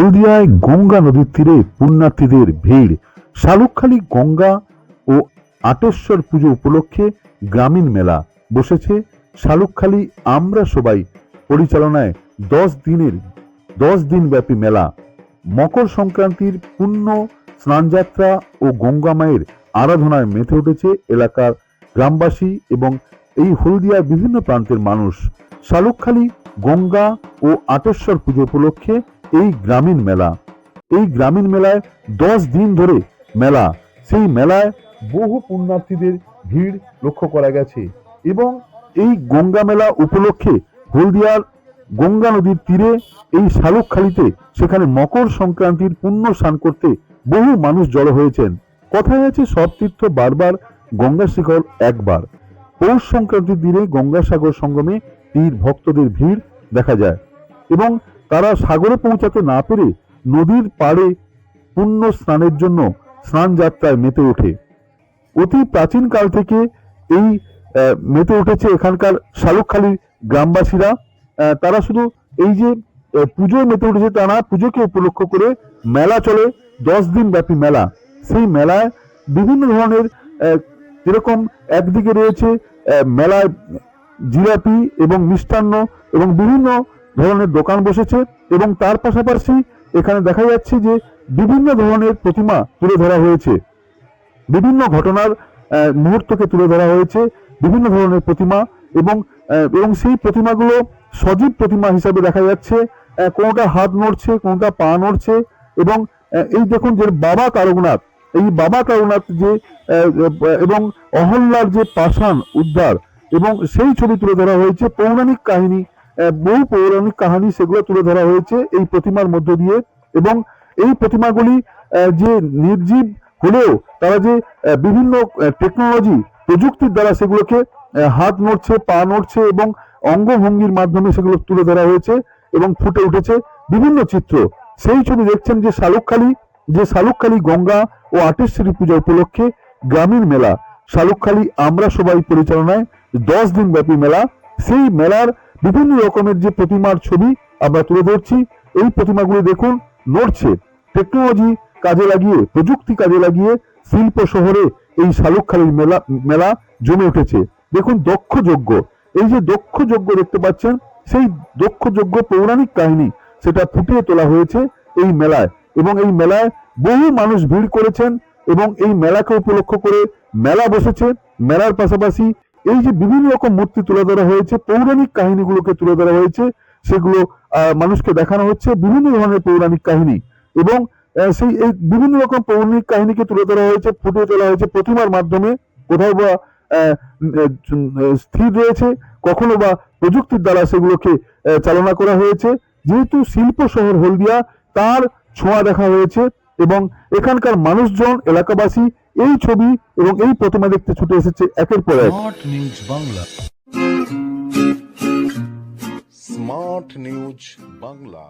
হলদিয়ায় গঙ্গা নদীর তীরে পুণ্যার্থীদের ভিড়। শালুকখালী গঙ্গা ও আটেশ্বর পুজো উপলক্ষে গ্রামীণ মেলা বসেছে। শালুকখালী আমরা সবাই পরিচালনায় দশ দিনের, দশ দিন ব্যাপী মেলা। মকর সংক্রান্তির পুণ্য স্নানযাত্রা ও গঙ্গা মায়ের আরাধনায় মেতে উঠেছে এলাকার গ্রামবাসী এবং এই হলদিয়ার বিভিন্ন প্রান্তের মানুষ। শালুকখালী গঙ্গা ও আটেশ্বর পুজো উপলক্ষে এই গ্রামীণ মেলা। এই গ্রামীণ মেলায় দশ দিন ধরে মেলা। সেই মেলায় বহু পুণ্যার্থীদের ভিড় লক্ষ্য করা গেছে এবং এই গঙ্গা মেলা উপলক্ষে হলদিয়ার গঙ্গা নদীর তীরে এই শালুকখালীতে সেখানে মকর সংক্রান্তির পুণ্য স্নান করতে বহু মানুষ জড়ো হয়েছেন। কথায় আছে, সব তীর্থ বারবার গঙ্গা শিখর একবার। পৌষ সংক্রান্তির দিনে গঙ্গাসাগর সঙ্গমে তীর ভক্তদের ভিড় দেখা যায় এবং তারা সাগরে পৌঁছাতে না পেরে নদীর পাড়ে পুণ্য স্নানের জন্য স্নান যাত্রায় মেতে ওঠে। অতি প্রাচীন কাল থেকে এই মেতে উঠেছে এখানকার শালুকখালীর গ্রামবাসীরা। তারা শুধু এই যে পুজোয় মেতে উঠেছে তা না পুজোকে উপলক্ষ করে মেলা চলে, দশ দিন ব্যাপী মেলা। সেই মেলায় বিভিন্ন ধরনের যেরকম একদিকে রয়েছে মেলায় জিলাপি এবং মিষ্টান্ন এবং বিভিন্ন ধরনের দোকান বসেছে এবং তার পাশাপাশি এখানে দেখা যাচ্ছে যে বিভিন্ন ধরনের প্রতিমা তুলে ধরা হয়েছে। বিভিন্ন ঘটনার মুহূর্তকে তুলে ধরা হয়েছে, বিভিন্ন ধরনের প্রতিমা এবং এবং সেই প্রতিমাগুলো সজীব প্রতিমা হিসাবে দেখা যাচ্ছে কোনোটা হাত নড়ছে, কোনোটা পা নড়ছে এবং এই দেখুন যে বাবা কারুনাথ, এই বাবা কারুনাথ যে এবং অহল্যার যে পাষাণ উদ্ধার এবং সেই ছবি তুলে ধরা হয়েছে, পৌরাণিক কাহিনী বহু পৌরাণিক কাহিনী সেগুলো তুলে ধরা হয়েছে এই প্রতিমার মধ্য দিয়ে। এবং এই প্রতিমাগুলি যে নির্জীব হলেও তারা যে বিভিন্ন টেকনোলজি প্রযুক্তির দ্বারা সেগুলোকে হাত নড়ছে, পা নড়ছে এবং অঙ্গভঙ্গির মাধ্যমে সেগুলো তুলে ধরা হয়েছে এবং ফুটে উঠেছে। বিভিন্ন চিত্র। সেই ছবি দেখছেন যে শালুকখালী যে শালুকখালী গঙ্গা ও আটেশ্বরী পূজা উপলক্ষে গ্রামীণ মেলা। শালুকখালী আমরা সবাই পরিচালনায় দশ দিন ব্যাপী মেলা। সেই মেলার বিভিন্ন রকমের যে প্রতিমার ছবি আমরা তুলে ধরছি, এই প্রতিমাগুলি দেখুন, নড়ছে। টেকনোলজি কাজে লাগিয়ে, প্রযুক্তি কাজে লাগিয়ে শিল্প শহরে এই শালুকখালীর মেলা মেলা জমে উঠেছে। দেখুন দক্ষ যজ্ঞ এই যে দক্ষ যজ্ঞ দেখতে পাচ্ছেন, সেই দক্ষ যজ্ঞ পৌরাণিক কাহিনী সেটা ফুটিয়ে তোলা হয়েছে এই মেলায় এবং এই মেলায় বহু মানুষ ভিড় করেছেন এবং এই মেলাকে উপলক্ষ করে মেলা বসেছে। মেলার পাশাপাশি এই যে বিভিন্ন রকম মূর্তি তুলে ধরা হয়েছে, পৌরাণিক কাহিনীগুলোকে তুলে ধরা হয়েছে, সেগুলো মানুষকে দেখানো হচ্ছে, বিভিন্ন ধরনের পৌরাণিক কাহিনী এবং সেই, এই বিভিন্ন রকম পৌরাণিক কাহিনীকে তুলে ধরা হয়েছে, ফুটিয়ে তোলা হয়েছে প্রতিমার মাধ্যমে, কোথাও বা স্থির রয়েছে, কখনো বা প্রযুক্তির দ্বারা সেগুলোকে চালনা করা হয়েছে। যেহেতু শিল্প শহর হলদিয়া, তার ছোঁয়া দেখা হয়েছে এবং এখানকার মানুষজন, এলাকাবাসী এই ছবি এবং এই প্রতিমা দেখতে ছুটে এসেছে একের পর এক। Smart news Bangla smart news Bangla